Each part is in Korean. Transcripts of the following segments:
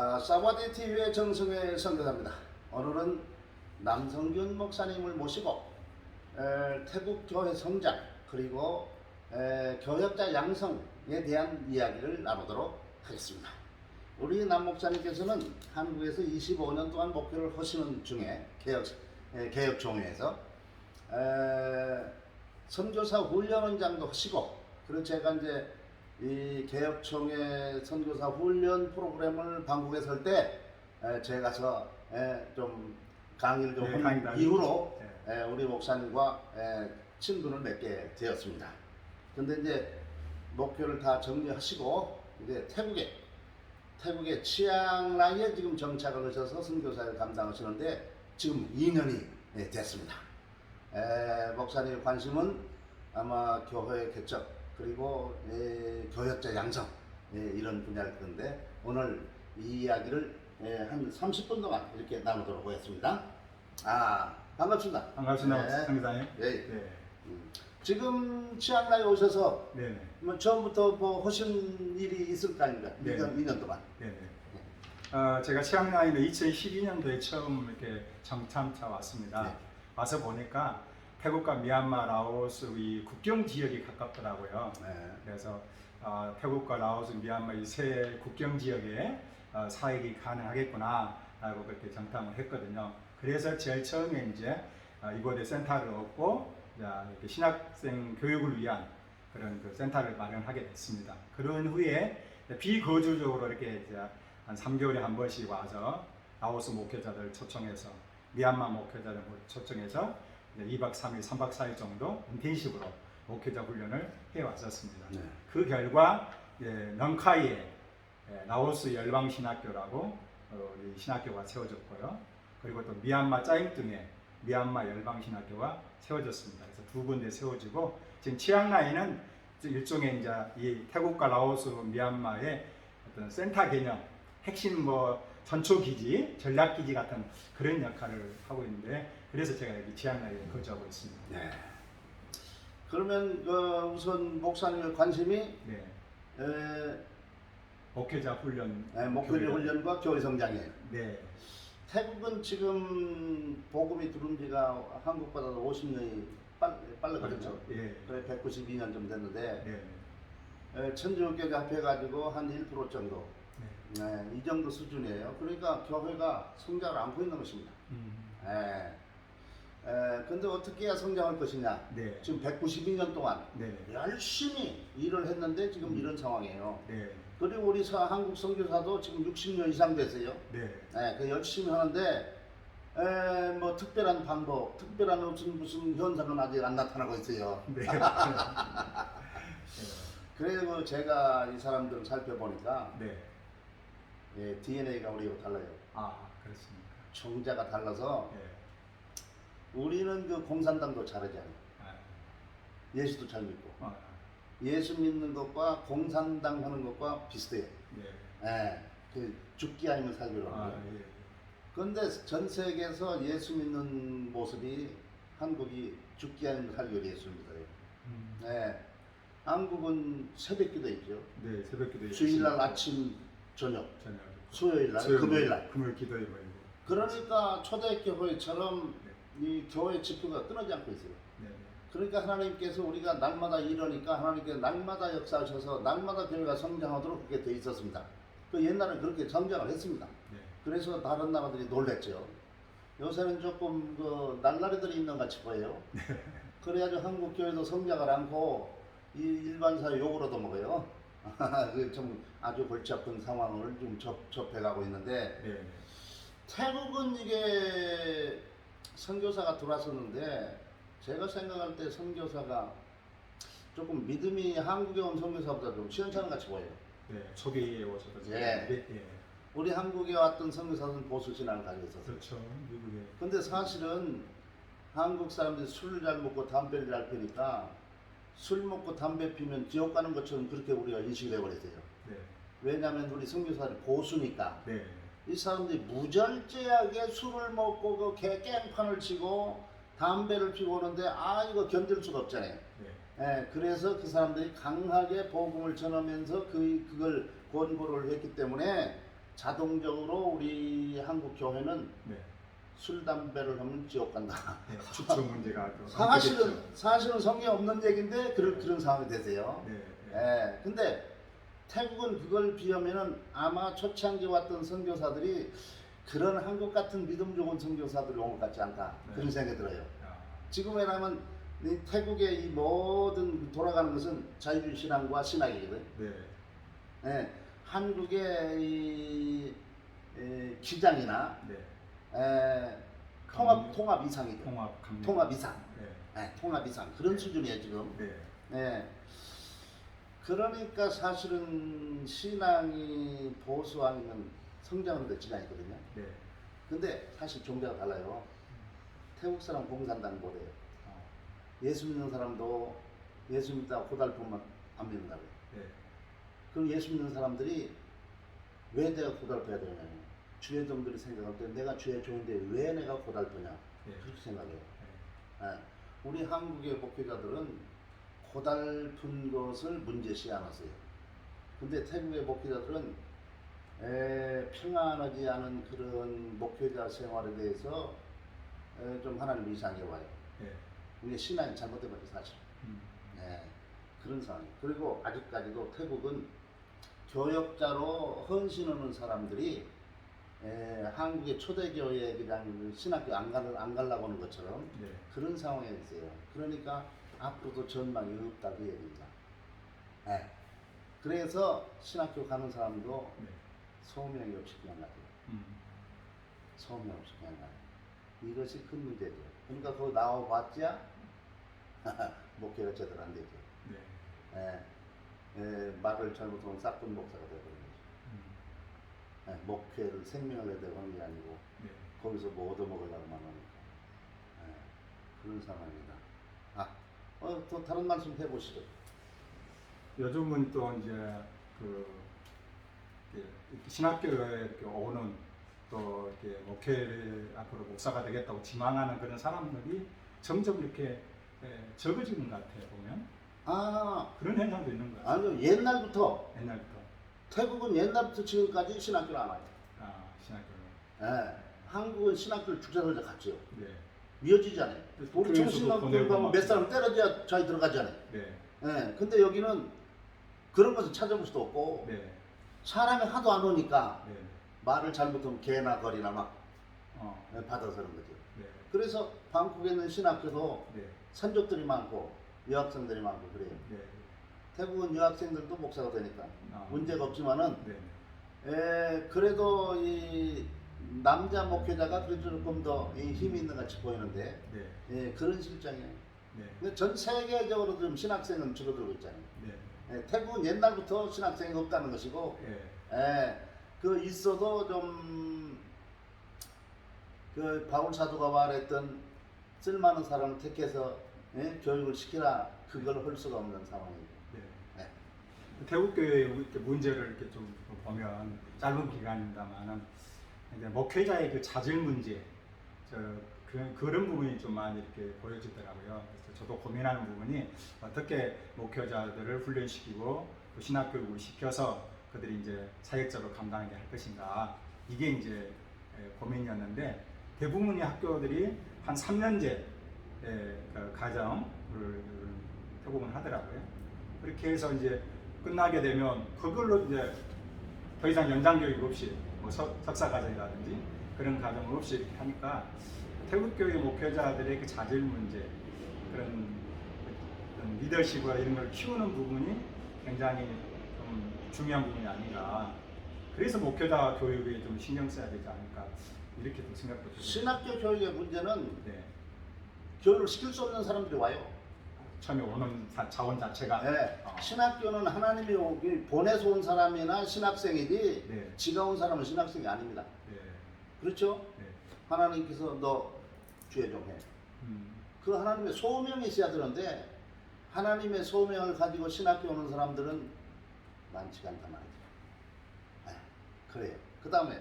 아, 사바디 TV의 정승의 선교사입니다. 오늘은 남성균 목사님을 모시고 에, 태국 교회 성장 그리고 에, 교역자 양성에 대한 이야기를 나누도록 하겠습니다. 우리 남 목사님께서는 한국에서 25년 동안 목회를 하시는 중에 개혁 에, 개혁 종회에서 에, 선교사 훈련원장도 하시고 그리고 제가 이제 이 개혁총회 선교사 훈련 프로그램을 방북에서 할 때 제가 가서 에, 좀 강의를 좀 네, 한. 이후로 네. 에, 우리 목사님과 에, 친분을 맺게 되었습니다. 근데 이제 목표를 다 정리하시고 이제 태국에 태국의 치앙라이에 지금 정착을 하셔서 선교사를 감당하시는데 지금 2년이 됐습니다. 에, 목사님의 관심은 아마 교회 개척 그리고 에, 교역자 양성 에, 이런 분야일 건데 오늘 이 이야기를 에, 한 30분 동안 이렇게 나누도록 하겠습니다. 아 반갑습니다. 반갑습니다, 네. 성기사님. 예. 네, 음, 지금 치앙라이 오셔서 네, 네, 뭐 처음부터 뭐 하신 일이 있을 거 아닙니까? 네. 2년, 2년 동안. 네. 네. 어, 제가 치앙라이는 2012년도에 처음 이렇게 정참차 왔습니다. 네. 와서 보니까 태국과 미얀마, 라오스 이 국경 지역이 가깝더라고요. 네. 그래서 어, 태국과 라오스, 미얀마 이 세 국경 지역에 어, 사역이 가능하겠구나라고 그렇게 정탐을 했거든요. 그래서 제일 처음에 이제 어, 이곳에 센터를 얻고 자, 이렇게 신학생 교육을 위한 그런 그 센터를 마련하게 됐습니다. 그런 후에 비거주적으로 이렇게 이제 한 3개월에 한 번씩 와서 라오스 목회자들 초청해서 미얀마 목회자들 초청해서 이제 2박 3일, 3박 4일 정도 인텐시브로 목회자 훈련을 해 왔었습니다. 네. 그 결과 예, 넝카이에 예, 라오스 열방 신학교라고 어, 이 신학교가 세워졌고요. 그리고 또 미얀마 짜잉뚱에 미얀마 열방 신학교가 세워졌습니다. 그래서 두 군데 세워지고 지금 치앙라이는 일종의 이제 이 태국과 라오스, 미얀마의 어떤 센터 개념, 핵심 뭐 전초 기지, 전략 기지 같은 그런 역할을 하고 있는데 그래서 제가 여기 치앙라이에 거주하고 있습니다. 네. 그러면 그 우선 목사님의 관심이 네, 에, 목회자 훈련, 에, 목표리 교육. 훈련과 교회 성장이에요. 네, 태국은 지금 복음이 들어온 지가 한국보다도 50년이 빨, 빨랐거든요. 그렇죠. 예, 그래 192년 좀 됐는데 네, 에, 천주교가 합해가지고 한 1% 정도 네. 네, 이 정도 수준이에요. 그러니까 교회가 성장을 안고 있는 것입니다. 음, 에, 에, 근데 어떻게 해야 성장할 것이냐? 네, 지금 192년 동안 네, 열심히 일을 했는데 지금 음. 이런 상황이에요. 네, 그리고 우리 서- 한국 선교사도 지금 60년 이상 됐어요. 네, 예, 그 열심히 하는데 에, 뭐 특별한 방법, 특별한 무슨 무슨 현상은 아직 안 나타나고 있어요. 네. 그래서 제가 이 사람들을 살펴보니까 네. 예, DNA가 우리하고 달라요. 아, 그렇습니까? 종자가 달라서 네. 우리는 그 공산당도 잘하지 않아요. 아, 예수도 잘 믿고 아, 예수 믿는 것과 공산당 하는 것과 비슷해요. 네. 예, 그 죽기 아니면 살기로 아, 하는 거예요. 예. 그런데 전 세계에서 예수 믿는 모습이 한국이 죽기 아니면 살기로 예수 믿어요. 음, 네. 한국은 새벽기도 있죠. 네, 새벽기도 주일날 아침, 저녁, 저녁. 수요일날, 수요일, 금요일날. 금요일 기도회 모이고. 그러니까 초대교회처럼 네. 이 교회 지표가 끊어지 않고 있어요. 네. 그러니까 하나님께서 우리가 날마다 이러니까 하나님께서 날마다 역사하셔서 날마다 교회가 성장하도록 그렇게 돼 있었습니다. 그 옛날에 그렇게 성장을 했습니다. 네. 그래서 다른 나라들이 놀랬죠. 요새는 조금 그 날라리들이 있는 것 같이 보여요. 그래가지고 한국 교회도 성장을 않고 이 일반 사회 욕을 얻어먹어요. 그좀 아주 골치 아픈 상황을 좀 접, 접해가고 있는데 네. 태국은 이게 선교사가 들어왔었는데 제가 생각할 때 선교사가 조금 믿음이 한국에 온 선교사보다 좀 시원찮은 같이 보여요. 네. 초기에 오셔서 예. 네. 예. 우리 한국에 왔던 선교사는 보수 신앙을 가지고 있었어요. 그렇죠. 미국에. 근데 사실은 한국 사람들이 술을 잘 먹고 담배를 잘 피니까 술 먹고 담배 피면 지옥 가는 것처럼 그렇게 우리가 인식이 되어버렸어요. 네. 왜냐하면 우리 선교사들이 보수니까 네. 이 사람들이 무절제하게 술을 먹고 그 개- 깽판을 치고 담배를 피고 오는데 아 이거 견딜 수가 없잖아요. 네. 예, 그래서 그 사람들이 강하게 복음을 전하면서 그 그걸 권고를 했기 때문에 자동적으로 우리 한국 교회는 네. 술 담배를 하면 지옥 간다. 네. 주처 문제가 또 사실은. 사실은 성경 없는 얘기인데 그런 그런 상황이 되세요. 네. 네. 예. 근데 태국은 그걸 비하면은 아마 초창기 왔던 선교사들이 그런 한국 같은 믿음 좋은 선교사들이 온 것 같지 않다. 네. 그런 생각이 들어요. 아, 지금에라면 이 태국의 이 모든 돌아가는 것은 자유주의 신앙과 신학이거든. 네. 예. 한국의 이 에, 기장이나 네. 에, 통합 감- 통합 이상이죠. 통합. 통합 이상. 네. 예, 통합 이상 그런 수준이에요 지금. 네. 예. 그러니까 사실은 신앙이 보수 아니면 성장하는 데 지장이 있거든요. 네. 근데 사실 종교가 달라요. 태국 사람 공산당. 어, 예수 믿는 사람도 예수 믿다가 고달프면 안 믿는다고요. 네. 그럼 예수 믿는 사람들이 왜 내가 고달퍼야 되냐면 주의 종들이 생각할 때 내가 주의 종인데 왜 내가 고달프냐 네. 그렇게 생각해요. 네. 예. 우리 한국의 목회자들은 고달픈 것을 문제시 않았어요. 근데 태국의 목회자들은 에, 평안하지 않은 그런 목회자 생활에 대해서 에, 좀 하나님 이상해 와요. 네. 이게 신앙이 잘못된 거죠 사실. 음. 네, 그런 상황. 그리고 아직까지도 태국은 교역자로 헌신하는 사람들이 에, 한국의 초대교회 그냥 신학교 안, 갈, 안 가려고 하는 것처럼 네. 그런 상황에 있어요. 그러니까 앞으로도 전망이 없다고 얘기입니다. 네. 그래서 신학교 가는 사람도 네. 소명이 없이 그냥 가요. 음. 소명 없이 그냥 가요. 이것이 큰 문제죠. 그러니까 그거 나와봤자 목회가 제대로 안 되죠. 네. 예, 예, 말을 잘못하면 싹돈 목사가 되거든요. 음. 예, 목회를 생명을 내고 하는 게 아니고 네. 거기서 뭐 얻어먹으려고만 하니까 예, 그런 상황입니다. 아, 어, 또 다른 말씀 해보시죠. 요즘은 또 이제 그 이렇게 신학교에 이렇게 오는 또 이렇게 목회를 앞으로 목사가 되겠다고 지망하는 그런 사람들이 점점 이렇게 예, 적어지는 것 같아요 보면 아, 그런 현상도 있는 거예요. 아니요 옛날부터 옛날부터 태국은 옛날부터 지금까지 신학교를 안 와요. 아 신학교. 예, 한국은 신학교를 주자들자 갔죠. 네. 이어지잖아요. 우리 교회에서도 청신학교 보내고 가면 막- 몇 사람 때려줘야 자기 들어가잖아요. 네. 예, 근데 여기는 그런 것을 찾아볼 수도 없고 네. 사람이 하도 안 오니까 네. 말을 잘못하면 개나 거리나 막 어. 받아서 그런 거죠. 네. 그래서 방콕에 있는 신학교도 네. 산족들이 많고 여학생들이 많고 그래요. 네. 태국은 여학생들도 목사가 되니까 아. 문제가 없지만은 네. 에, 그래도 이 남자 목회자가 그래도 조금 더이 힘이 있는 것 같이 보이는데 네. 예, 그런 실정이에요. 네. 근데 전 세계적으로 좀 신학생은 줄어들고 있잖아요. 네. 예, 태국은 옛날부터 신학생이 없다는 것이고 네. 예, 그 있어도 좀, 그 바울 사도가 말했던 쓸만한 사람을 택해서 예, 교육을 시키라 그걸 할 수가 없는 상황이죠. 네. 네. 태국 교회의 이렇게 문제를 이렇게 좀 보면 짧은 기간입니다만은 목회자의 그 자질 문제, 저 그, 그런 부분이 좀 많이 이렇게 보여지더라고요. 그래서 저도 고민하는 부분이 어떻게 목회자들을 훈련시키고 또 신학 교육을 시켜서 그들이 이제 사역적으로 감당하게 할 것인가 이게 이제 에, 고민이었는데 대부분의 학교들이 한 3년제 그 가정을 태국은 하더라고요. 그렇게 해서 이제 끝나게 되면 그걸로 이제 더 이상 연장 교육 없이 뭐 석, 석사 과정이라든지 그런 과정 없이 이렇게 하니까 태국 교회 목회자들의 그 자질 문제 그런 어떤 리더십과 이런 걸 키우는 부분이 굉장히 좀 중요한 부분이 아닌가. 그래서 목회자 교육에 좀 신경 써야 되지 않을까 이렇게 또 생각도 들어요. 신학교 교육의 문제는 네. 교육을 시킬 수 없는 사람들이 와요. 처음에 오는 자- 자원 자체가 예, 어. 신학교는 하나님이 오기 보내서 온 사람이나 신학생이지 네. 지가 온 사람은 신학생이 아닙니다. 네. 그렇죠? 네. 하나님께서 너 주의 좀 해. 음. 그 하나님의 소명이 있어야 되는데 하나님의 소명을 가지고 신학교 오는 사람들은 많지가 않단 말이죠. 네, 그래요. 그 다음에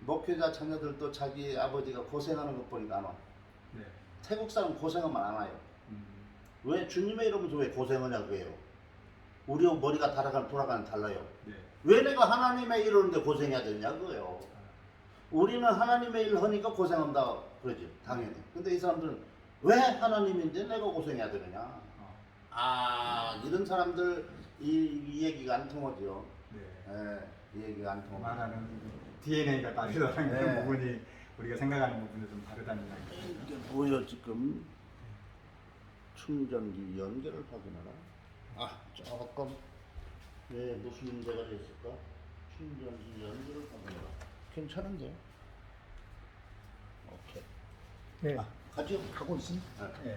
목회자 자녀들도 자기 아버지가 고생하는 것 보니까 안 와. 네. 태국 사람 고생하면 안 와요. 음. 왜 주님의 이름으로 왜 고생하냐고 해요. 우리 머리가 돌아가는 돌아가는 달라요. 네. 왜 내가 하나님의 일을 하는데 고생해야 되냐고요. 우리는 하나님의 일을 하니까 고생한다 그러지 당연히. 근데 이 사람들은 왜 하나님인데 내가 고생해야 되느냐. 어, 아 이런 사람들 이, 이 얘기가 안 통하죠. 네. 예, 이 얘기가 안 통하고. 말하는 DNA가 다르다는 네. 그런 부분이 우리가 생각하는 부분이 좀 다르다는 이야기. 이게 뭐야 지금 충전기 연결을 확인하라. 아 조금 네 무슨 문제가 됐을까? 충전기 연결을 확인하라. 괜찮은데? 오케이. 네, 아, 가죠. 하고 있습니다. 네.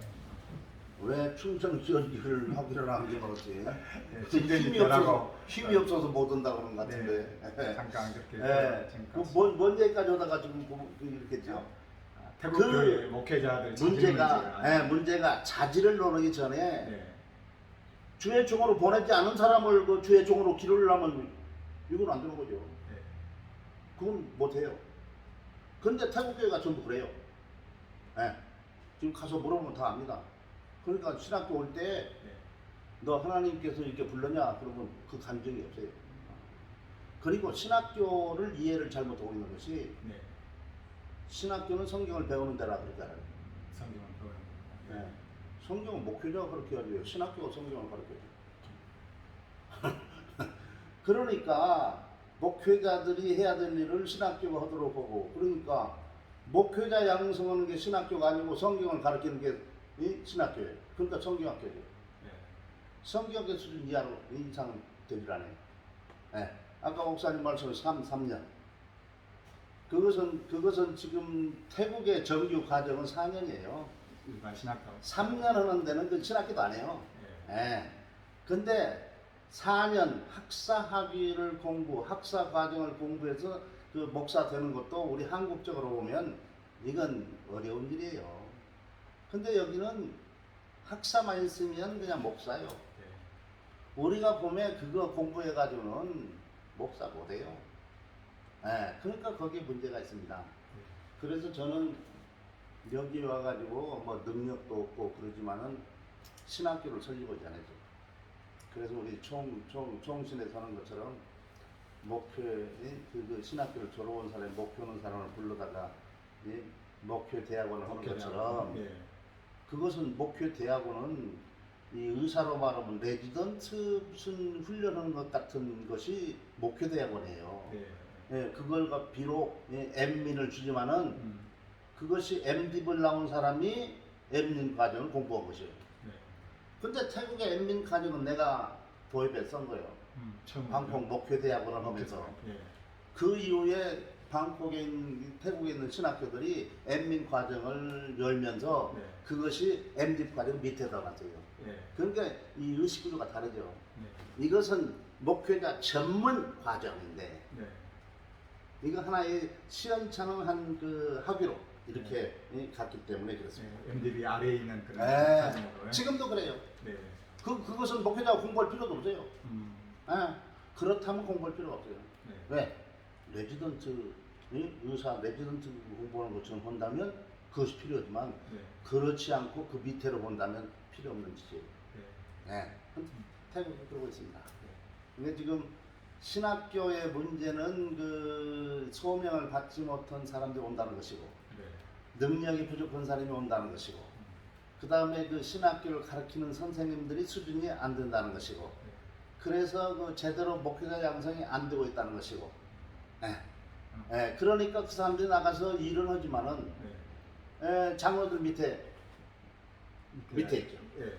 왜 충전기 연결을 확인을 하는 게 그렇지? 네, 충전이 힘이. 없어서 힘이 없어서 못 온다 그런 것 네. 같은데. 잠깐 그렇게 예. 잠깐. 그뭔 문제까지 오다가 지금 그- 이렇게 했죠. 아, 태국 그 목회자들 자질 문제가 문제가 예, 문제가 자질을 노리기 전에 네. 주의 종으로 보내지 않은 사람을 그 주의 종으로 기르려면 이건 안 되는 거죠. 네. 그건 못 해요. 근데 태국 교회가 전부 그래요. 예. 지금 가서 물어보면 다 압니다. 그러니까 신학교 올 때 너 네. 하나님께서 이렇게 불렀냐? 그러면 그 감정이 없어요. 그리고 신학교를 이해를 잘못하고 있는 것이 네. 신학교는 성경을 배우는 데라 그러잖아요. 성경을 배우는 거. 네. 성경은 목회자가 그렇게 하죠. 신학교가 성경을 가르쳐요. 그러니까 목회자들이 해야 될 일을 신학교가 하도록 하고 그러니까 목회자 양성하는 게 신학교가 아니고 성경을 가르치는 게이 신학교예요. 그러니까 성경학교죠. 네. 성경학교 수준 이하로 이상 되리라네. 네. 아까 목사님 말씀은 3, 3년. 그것은 그것은 지금 태국의 정규 과정은 4년이에요. 일반 신학교. 3년 하는 데는 그 신학교도 안 해요. 네. 예. 근데 4년 학사 학위를 공부, 학사 과정을 공부해서 그 목사 되는 것도 우리 한국적으로 보면 이건 어려운 일이에요. 근데 여기는 학사만 있으면 그냥 목사요. 네. 우리가 봄에 그거 공부해가지고는 목사 못해요. 예. 그러니까 거기에 문제가 있습니다. 그래서 저는 여기 와가지고 뭐 능력도 없고 그러지만은 신학교를 설립하지 않아요. 그래서 우리 총, 총, 총신에 서는 것처럼 목표에 그, 그 신학교를 졸업한 사람이 목표는 사람을 불러다가 이 목표 대학원을 하는 것처럼 네. 그것은 목표 대학원은 이 의사로 말하면 레지던트 무슨 훈련하는 것 같은 것이 목표 대학원이에요. 네. 예, 그걸 가- 비록 예, M민을 주지만은 음. 그것이 MDib을 나온 사람이 M민 과정을 공부한 것이에요. 네. 근데 태국의 M민 과정은 내가 도입에 쓴 거예요. 음. 방콕 목표 대학원을 하면서 네. 그 이후에 방콕에 있는 태국에 있는 신학교들이 M민 과정을 열면서 네. 그것이 MD 과정 밑에다 놨어요. 네. 그러니까 이 의식 구조가 다르죠. 네. 이것은 목회자 전문 과정인데 네. 이거 하나의 시원찮은 한그 학위로 이렇게 이 갔기 때문에 그렇습니다. 네. MDB 아래에 있는 그런 네. 지금도 그래요. 네. 그 그것은 목회자가 공부할 필요도 없어요. 음. 예, 그렇다면 공부할 필요가 없어요. 네. 왜? 레지던트 이 의사 레지던트 공부하는 것처럼 한다면 그것이 필요하지만 네. 그렇지 않고 그 밑으로 본다면 필요 없는 짓이에요. 네. 예, 태국이 그러고 있습니다. 네. 근데 지금 신학교의 문제는 그 소명을 받지 못한 사람들이 온다는 것이고 네. 능력이 부족한 사람이 온다는 것이고 그 다음에 그 신학교를 가르치는 선생님들이 수준이 안 된다는 것이고 그래서 그 제대로 목회자 양성이 안 되고 있다는 것이고 예. 예, 그러니까 그 사람들이 나가서 일은 하지만은 네. 예, 장로들 밑에 밑에 있죠. 네.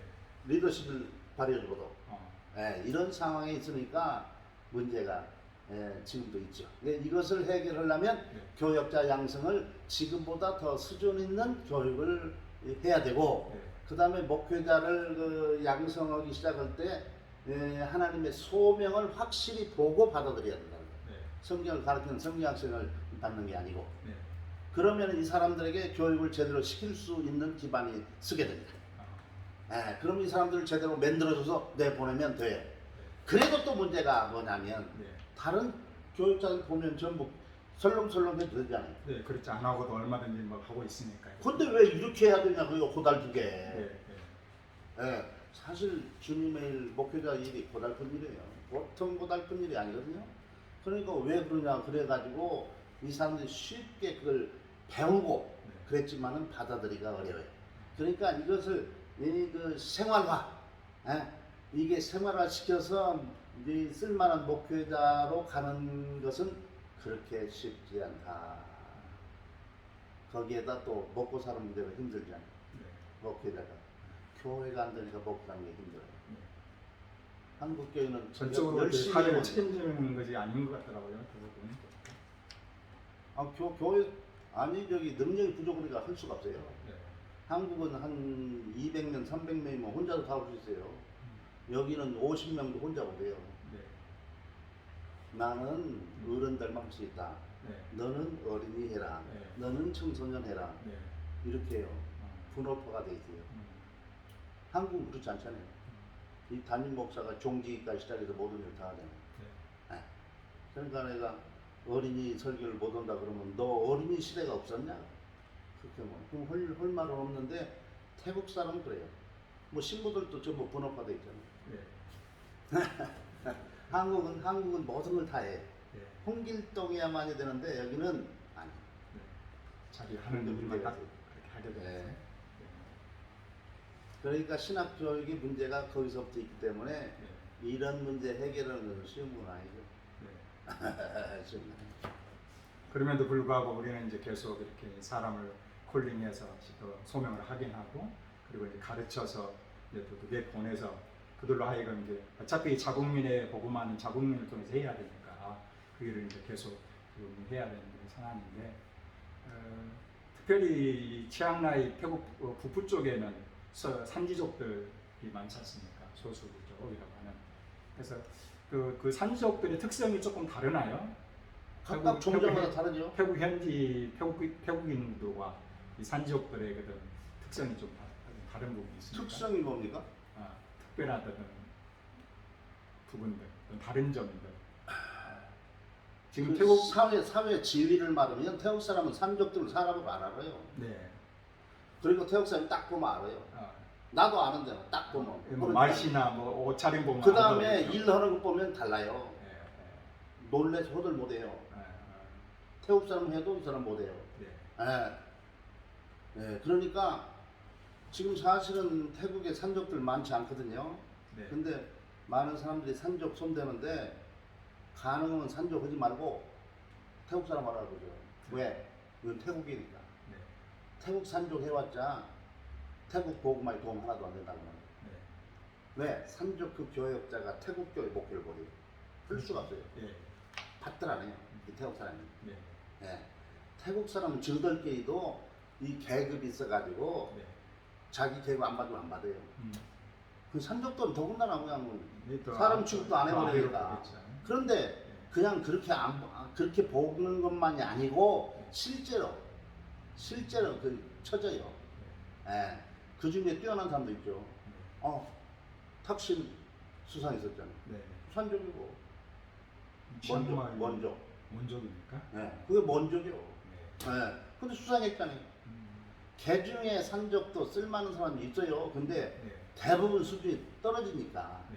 리더십을 발휘해주고도 어. 예, 이런 상황에 있으니까 문제가 예, 지금도 있죠. 예, 이것을 해결하려면 네. 교역자 양성을 지금보다 더 수준 있는 교육을 해야 되고 네. 그 다음에 목회자를 그 양성하기 시작할 때 예, 하나님의 소명을 확실히 보고 받아들여야 거예요. 네. 성경을 가르치는 성경학생을 받는 게 아니고 네. 그러면 이 사람들에게 교육을 제대로 시킬 수 있는 기반이 쓰게 됩니다. 어. 예, 그럼 이 사람들을 제대로 만들어줘서 내보내면 돼요. 그래도 또 문제가 뭐냐면 네. 다른 교육자들 보면 전부 설렁설렁 해도 되잖아요. 네. 그렇지 안 하고도 얼마든지 뭐 하고 있으니까요. 근데 왜 이렇게 해야 되냐고요, 고달프게. 네. 네. 예, 사실 주님의 일, 목회자 일이 고달픈 일이에요. 보통 고달픈 일이 아니거든요. 그러니까 왜 그러냐 그래가지고 이 사람들이 쉽게 그걸 배우고 네. 그랬지만은 받아들이기가 어려워요. 그러니까 이것을 이그 생활화, 예? 이게 생활화 시켜서 이제 쓸만한 목회자로 가는 것은 그렇게 쉽지 않다. 거기에다 또 먹고 사는 문제가 힘들잖아요. 네. 목회자가 교회가 안 되니까 먹고 사는 게 힘들어요. 네. 한국 교회는 전적으로 그 열심히. 책임지는 것이 아닌 것 같더라고요. 그. 아, 교, 교회 아니 저기 능력이 부족하니까 할 수가 없어요. 네. 한국은 한 200명, 300명이면 혼자도 다할 수 있어요. 여기는 50명도 혼자 오대요. 네. 나는 어른들만 할수 있다. 네. 너는 어린이 해라. 네. 너는 청소년 해라. 네. 이렇게 해요. 어. 분업화가 돼 있어요. 음. 한국은 그렇지 않잖아요. 이 담임 목사가 종지기까지 시작해서 모든 일을 다 하잖아요. 네. 그러니까 내가 어린이 설교를 못 온다 그러면 너 어린이 시대가 없었냐? 그렇게 뭐 그럼 할, 할 말은 없는데 태국 사람은 그래요. 뭐 신부들도 전부 분업화돼 있잖아요. 네. 한국은 한국은 모든 걸 다 해. 네. 홍길동이야만이 되는데 여기는 아니. 네. 자기 하는 그런 일만 딱 그렇게 하게 네. 되는 네. 그러니까 신학 교육의 문제가 거기서부터 있기 때문에 네. 이런 문제 해결하는 것은 쉬운 건 아니죠. 네. 쉬운 건 아니죠. 그럼에도 불구하고 우리는 이제 계속 이렇게 사람을 콜링해서 또 소명을 하긴 하고 그리고 이제 가르쳐서 이제 또 그게 보내서 그들로 하여금 이제 어차피 자국민의 복음하는 자국민을 통해서 해야 되니까 그 일을 이제 계속 좀 해야 되는 게 상황인데 어, 특별히 이 치앙라이 태국 어, 북부 쪽에는 서- 산지족들이 많지 않습니까 소수족이라고 하는 그래서 그, 그 산지족들의 특성이 조금 다르나요? 각각 태국- 다르죠. 태국 현지 태국 태국인들과 이 산지족들의 그런 특성이 좀 다- 다른 부분이 있습니다. 특성이 뭡니까? 아, 어떤 부분들, 다른 점들. 지금 그 태국 사회 사회 지위를 말하면 태국 사람은 산족들을 사람으로 안 알아요. 네, 그리고 태국 사람이 딱 보면 알아요. 아, 나도 아는데 딱 보면. 뭐 말씨나 뭐 옷차림 보면 그 다음에. 일하는 거 보면 달라요. 네, 네, 놀래서 호들 못해요. 네, 태국 사람 해도 이 사람 못해요. 네, 예. 예, 그러니까 지금 사실은 태국에 산족들 많지 않거든요. 네, 근데 많은 사람들이 산족 손대는데 가능하면 산족 하지 말고 태국 사람 하라고 그러죠. 왜? 이건 태국이니까. 네, 태국 산족 해왔자 태국 복음화에 도움 하나도 안 된다고 합니다. 네, 왜? 산족 그 교역자가 태국 교회 목회를 보내요. 할 수가 없어요. 네, 해요. 이 태국 사람이. 네, 예. 태국 사람은 저들끼리도 이 계급이 있어가지고 네. 자기 계급 안 받으면 안 받아요. 음. 그 산족들은 더군다나 그냥 이게 또 사람 아- 취급도 안또 해버리니까. 가겠죠. 그런데 네. 그냥 그렇게 안 아, 그렇게 보는 것만이 아니고 네. 실제로 실제로 그 쳐져요. 예. 그 중에 뛰어난 사람도 있죠. 네, 어, 탁신 수상 있었잖아요. 네. 산족이고 치앙마이 먼족, 먼족. 먼족입니까? 예. 그게 먼족이요. 네. 예. 근데 수상했잖아요. 음, 개 중에 산 적도 쓸만한 사람이 있어요. 근데 네, 대부분 수준이 떨어지니까 네.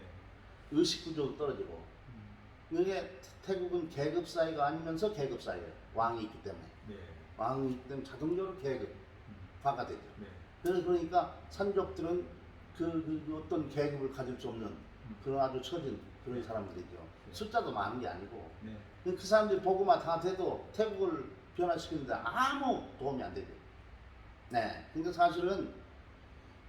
의식 구조도 떨어지고 음, 이게 태국은 계급 사회가 아니면서 계급 사회예요. 왕이 있기 때문에 네. 왕이 있기 때문에 자동적으로 계급화가 음, 되죠. 네. 그래서 그러니까 산족들은 그, 그- 그 어떤 계급을 가질 수 없는 그런 아주 처진 그런 사람들이죠. 숫자도 많은 게 아니고 네. 그 사람들이 보고만 다 돼도 태국을 변화시키는데 아무 도움이 안 되죠. 네. 그러니까 사실은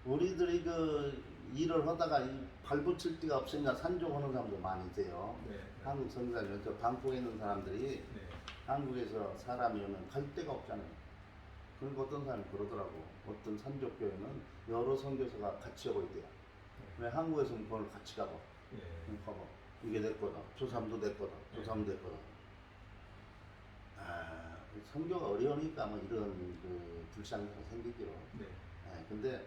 우리들이 그 일을 하다가 이 발붙일 데가 없으니까 산족하는 사람도 많이 있어요. 네. 한국 선교사님, 저 방콕에 있는 사람들이 네. 한국에서 사람이 오면 갈 데가 없잖아요. 그러니까 어떤 사람이 그러더라고. 어떤 산족교회는 여러 선교사가 같이 오고 있대요. 왜 한국에서는 그걸 같이 가고, 네. 봐봐. 이게 내 거다. 저 사람도 내 거다. 저 사람도 내 거다. 아, 그 선교가 어려우니까 뭐 이런 그 불상이 생기죠. 네. 예, 근데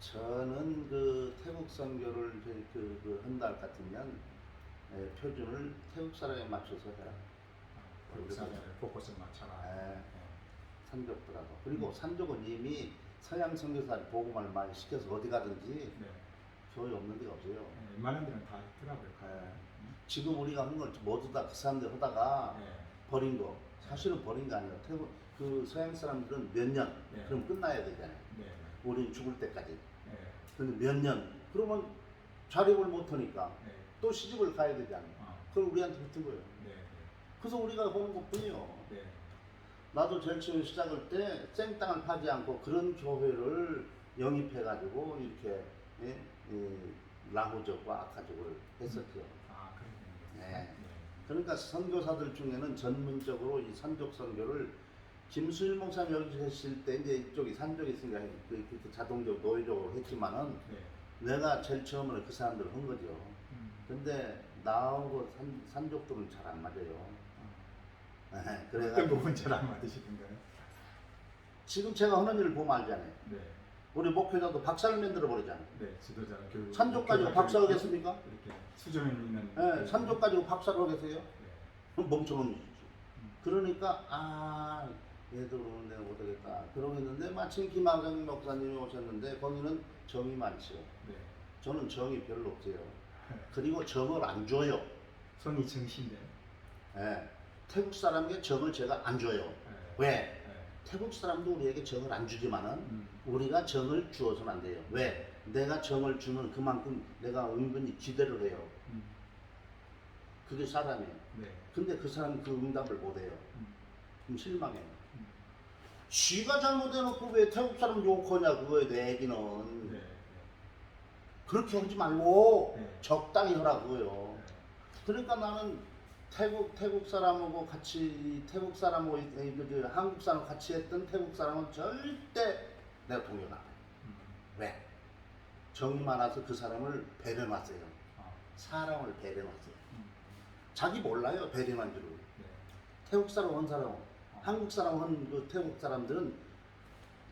저는 그 태국 선교를 그, 그, 그 한달 같으면 예, 표준을 태국 사람에 맞춰서 해라. 사람을 포커스 맞춰라. 예, 네. 산족들하고 그리고 음. 산족은 이미 서양 선교사를 보고만 많이 시켜서 어디 가든지 네. 교회 없는 데가 없어요. 예, 웬만한 데는 다 있더라고요. 예. 지금 우리가 한 걸 모두 다 그 사람들 하다가 예. 버린 거 사실은 버린 게 아니라 태국 그 서양 사람들은 몇 년 네. 그럼 끝나야 되잖아요. 네. 우리 죽을 때까지. 예. 근데 몇 년 그러면 자립을 못 하니까 예. 또 시집을 가야 되잖아요. 어. 그걸 우리한테 붙은 거예요. 네. 그래서 우리가 보는 것뿐이요. 네. 나도 제일 처음 시작할 때 생땅을 파지 않고 그런 교회를 영입해가지고 이렇게 예? 이 라호족과 아카족을 했었죠. 아, 그렇군요. 네. 그러니까 선교사들 중에는 전문적으로 이 산족 선교를 김수일 목사님 여기 계실 때 이제 이쪽이 산족이 있으니까 그, 그 자동적 노예적으로 했지만은 네. 내가 제일 처음으로 그 사람들을 한 거죠. 음. 근데 나하고 산, 산족들은 잘 안 맞아요. 어. 어떤 그래가 부분 잘 안 맞으시던가요? 지금 제가 하는 일을 보면 알잖아요. 네. 우리 목회자도 박사를 만들어 버리잖아요. 네. 지도자 교육. 산족 가지고 교육 박사 교육 하겠습니까? 이렇게 수준 있는. 예, 산족 가지고 박사를 하겠어요? 네. 멍청한 짓이지. 그러니까 아 얘들 오는 데는 못하겠다. 그러고 있는데 마침 김학영 목사님이 오셨는데 거기는 정이 많죠. 네. 저는 정이 별로 없어요. 그리고 정을 안 줘요. 손이 정신데. 예, 태국 사람에게 정을 제가 안 줘요. 네. 왜? 네. 태국 사람도 우리에게 정을 안 주지만은 음. 우리가 정을 주어서는 안 돼요. 왜? 내가 정을 주면 그만큼 내가 은근히 기대를 해요. 음. 그게 사람이에요. 네. 근데 그 사람은 그 응답을 못 해요. 음. 그럼 실망해요. 음. 쥐가 잘못해놓고 왜 태국 사람 욕하냐 그거에 내 얘기는 네. 그렇게 하지 말고 네. 적당히 하라 그거요. 네. 그러니까 나는 태국 태국 사람하고 같이 태국 사람하고 그 한국 사람 같이 했던 태국 사람은 절대 내가 동요 안 해. 음. 왜? 정이 많아서 그 사람을 배려놨어요. 아. 사람을 배려놨어요. 음. 자기 몰라요 배려한 줄을. 네. 태국 사람 한 사람, 한국 사람 한그 태국 사람들은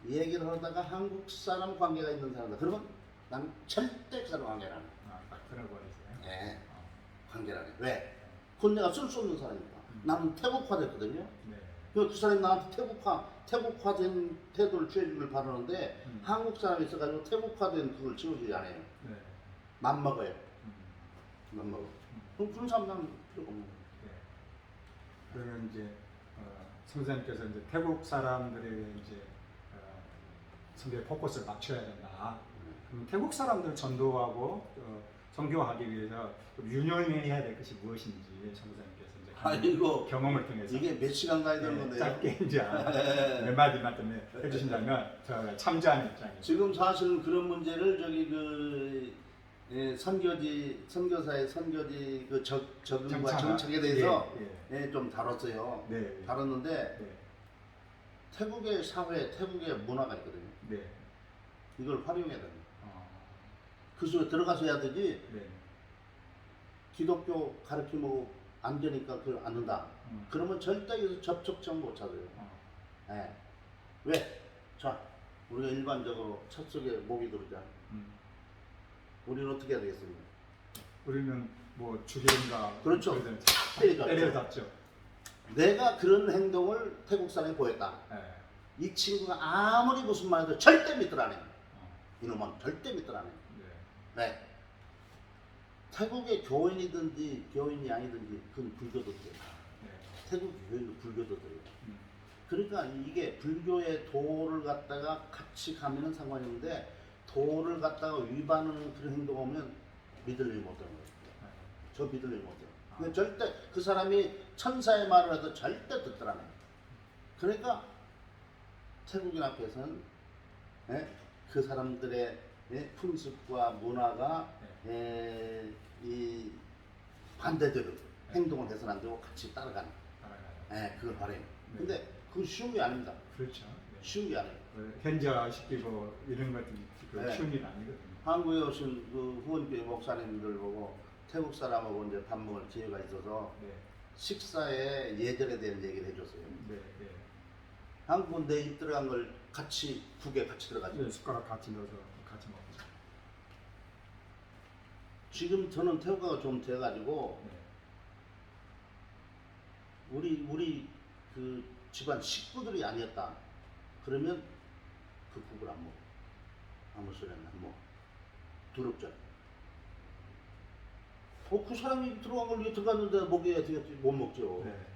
얘기를 하다가 한국 사람 관계가 있는 사람들 그러면 난 절대 그 사람 해. 아, 딱 들어버리세요. 네, 어. 관계를 안 해. 왜? 그건 내가 쓸 수 없는 사람이니까. 음. 나는 태국화 됐거든요. 네. 그, 그 사람이 나한테 태국화, 태국화된 태도를 취해주길 바라는데 음. 한국 사람이 있어가지고 태국화된 그걸 취해주지 않아요. 네. 맘 먹어요. 음. 맘 먹어. 음. 그럼 그런 사람 나는 필요가 없는 거예요. 네. 그러면 이제 어, 성사님께서 이제 태국 사람들에게 이제 어, 선교에 포커스를 맞춰야 된다. 그럼 태국 사람들 전도하고 어, 선교하기 위해서 좀 유념해야 될 것이 무엇인지 이제 아이고, 경험을 통해서 이게 몇 시간 가야 되는 네, 건데요. 짧게 이제 몇 마디만 좀 해- 해주신다면 저 참조하는 입장에서 지금 사실 그런 문제를 저기 그 예, 선교지 선교사의 선교지 그 적, 적응과 정착. 정책에 대해서 예, 예, 좀 다뤘어요. 네, 네, 다뤘는데 네, 태국의 사회, 태국의 문화가 있거든요. 네, 이걸 활용해야 됩니다. 어, 그 속에 들어가서 해야 되지 네, 기독교 가르치면 안 되니까 그걸 안 한다. 음, 그러면 절대 여기서 접촉점 못 찾아요. 어, 예. 왜? 자, 우리가 일반적으로 첫 속에 목이 들어오잖아. 음. 우리는 어떻게 해야 되겠습니까? 우리는 뭐 죽이는가 그렇죠. 때리죠. 때려잡죠. 내가 그런 행동을 태국 사람이 보였다. 네. 이 친구가 아무리 무슨 말해도 절대 해. 어, 이놈은 절대 해. 네. 왜? 태국의 교인이든지 교인이 아니든지 그건 불교도들이에요. 네. 태국 교인도 불교도들이에요. 음, 그러니까 이게 불교의 도를 갖다가 같이 가면은 상관이 없는데 도를 갖다가 위반하는 그런 행동하면 믿을 일 못하는 거예요. 네. 저 믿을 일 못해요. 근데 절대 그 사람이 천사의 말을 해도 절대 듣더라네. 그러니까 태국인 앞에서는 예, 그 사람들의 예, 풍습과 문화가 예, 이 반대대로 행동을 해서는 안 되고 같이 따라가는 따라가요. 예, 그걸 바래요. 네. 근데 그건 쉬운 게 아닙니다. 그렇죠. 네. 쉬운 게 아니에요. 그 현지화시키고 이런 것들이 그 네. 쉬운 일 아니거든요. 한국에 오신 그 후원교회 목사님들 보고 태국 사람하고 이제 밥 먹을 기회가 있어서 네. 식사의 예절에 대한 얘기를 해줬어요. 네. 네. 한국은 내 입 들어간 걸 같이 국에 같이 들어가죠. 네. 숟가락 같이 넣어서 같이 먹죠. 지금 저는 태국가가 좀 돼가지고 네. 우리 우리 그 집안 식구들이 아니었다. 그러면 그 국을 안 먹어. 아무 소리 안 먹어. 두렵죠. 어, 그 사람이 들어간 걸 이게 들어갔는데 먹여야 되겠지. 못 먹죠. 네.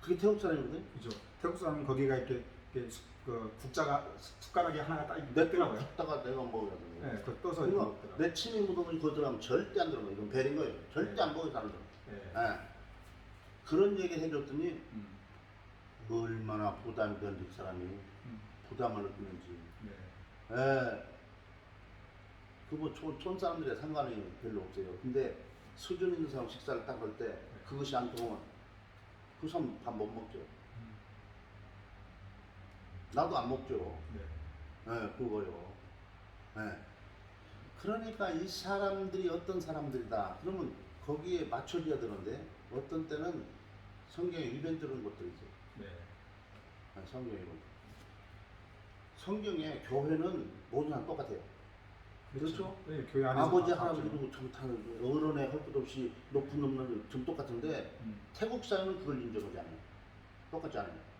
그게 태국 사람인데? 그죠. 태국 사람은 거기가 이렇게, 이렇게 수- 그 국자가 숟가락이 하나가 딱내 있더라고요. 갖다가 내가 돼. 네, 그 떠서 이렇게 그러니까 먹더라고요. 내 침이 묻으면 그거 들어가면 절대 안 들어가. 이건 베린 거예요. 절대 네. 안 먹어요, 사람들. 네. 예. 그런 얘기를 해줬더니 음, 얼마나 부담이 된그 사람이 음, 부담을 느끼는지. 네. 예. 그뭐 촌 사람들에 상관이 별로 없어요. 근데 수준 있는 사람 식사를 딱 할 때 그것이 안 통하면 그 사람 밥 못 먹죠. 음, 나도 안 먹죠. 네. 예, 그거요. 예. 그러니까 이 사람들이 어떤 사람들이다. 그러면 거기에 맞춰줘야 되는데 어떤 때는 성경에 위변되는 것들이 있어요. 네. 아, 성경에. 성경에 교회는 모두 다 똑같아요. 그렇죠? 네, 교회 안에서 아버지 같죠. 그리고 참 어른의 할것 없이 높은 높는 좀 똑같은데 음, 태국 사회는 그걸 인정하지 않아요. 똑같지 않아요.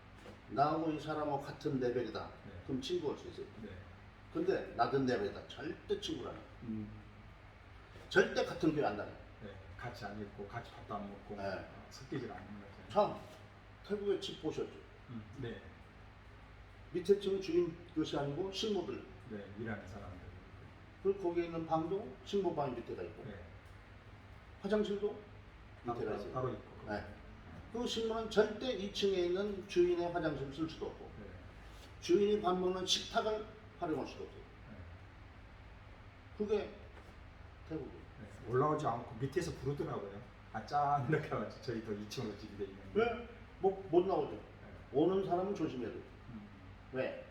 나하고 이 사람하고 같은 레벨이다. 네. 그럼 친구할 수 있어요. 네. 근데 낮은 레벨이다. 절대 친구라. 음, 절대 같은 교회 안 다녀요. 네. 같이 안 있고 같이 밥도 안 먹고 네. 어, 섞이질 않는 거죠. 참 태국의 집 보셨죠? 음, 네. 밑에 층은 주인 것이 아니고 식모들. 네. 일하는 사람들. 그리고 거기에 있는 방도 식모방이 밑에가 있고 네. 화장실도 밑에가 따로, 있어요. 따로 있고. 네. 그 식모는 절대 2층에 있는 주인의 화장실을 쓸 수도 없고 네. 주인이 밥 먹는 식탁을 활용할 수도 없어요. 네. 그게 태국이에요. 네. 올라오지 않고 밑에서 부르더라고요. 아, 짠 이렇게 해가지고 저희도 2층으로 집이 돼 있는데. 왜? 뭐, 못 나오죠. 네. 오는 사람은 조심해야 돼요. 음, 왜?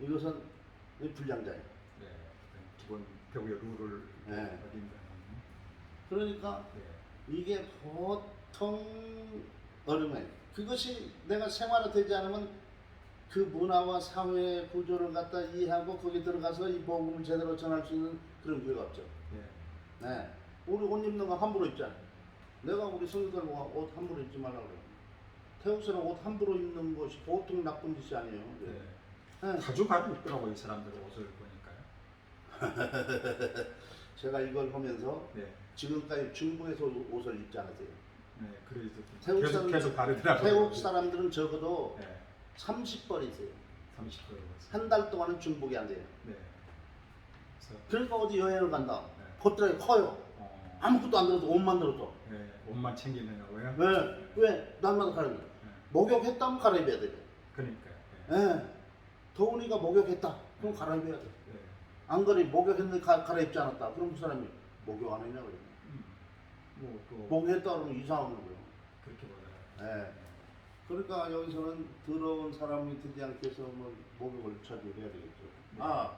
이것은 이 불량자예요. 네. 기본 배우의 룰을 네. 그러니까 네. 이게 보통 어려워요. 그것이 내가 생활화되지 않으면 그 문화와 사회 구조를 갖다 이해하고 거기 들어가서 이 복음을 제대로 전할 수 있는 그런 기회가 없죠. 네. 네. 우리 옷 입는 거 함부로 입잖아. 내가 우리 성도들 보고 옷 함부로 입지 말라고 그래. 태국 사람 옷 함부로 입는 것이 보통 나쁜 짓이 아니에요. 네. 네. 가죽하고 있더라고요 이 사람들 옷을 보니까요. 제가 이걸 보면서 네. 지금까지 중국에서 옷을 입지 않았어요. 네. 그래서 태국 계속 사람- 계속 다르더라고요. 태국 사람들은 적어도 네. 30벌 있어요. 30%. 한달 동안은 중복이 안 돼요. 네. 그래서 그러니까 어디 여행을 간다. 네. 보따리 커요. 어, 아무것도 안 들어도 옷만 들어도. 네. 옷만 챙기느냐고요? 왜? 왜? 날마다 갈아입어. 네. 목욕했다면 갈아입어야 돼요. 그러니까요. 예. 네. 더우니까 목욕했다. 그럼 갈아입어야 돼. 네. 안 그래 목욕했는데 가, 갈아입지 않았다. 그럼 그 사람이 목욕 안 했냐 그래요. 음. 뭐또 목욕했다 그러면 이상한 거고요. 그렇게 보잖아요. 예. 그러니까 여기서는 더러운 사람이 되지 않게 해서 뭐 목욕을 자주 해야 되겠죠. 네. 아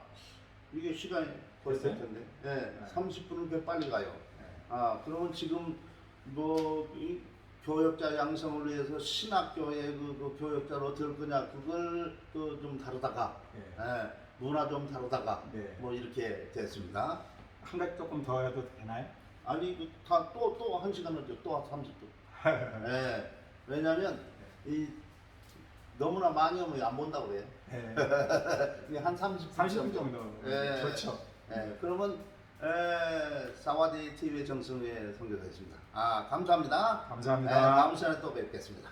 이게 시간이 벌써? 텐데. 예. 네. 30분은 꽤 빨리 가요. 네. 아 그러면 지금 뭐 이 교역자 양성을 위해서 신학교의 그, 그 교역자로 어떨 거냐 그걸 그 좀 다루다가 네. 예, 문화 좀 다루다가 네. 뭐 이렇게 됐습니다. 한 가지 조금 더 해도 되나요? 아니 그 다또 또 한 시간을 또 30분. 예. 왜냐하면 이 너무나 많이 오면 안 본다고. 네. 이게 한 30분 30분 정도. 예. 좋죠. 예, 그러면 에, 사와디 TV의 정승의 성교사였습니다. 아 감사합니다. 감사합니다. 예, 다음 시간에 또 뵙겠습니다.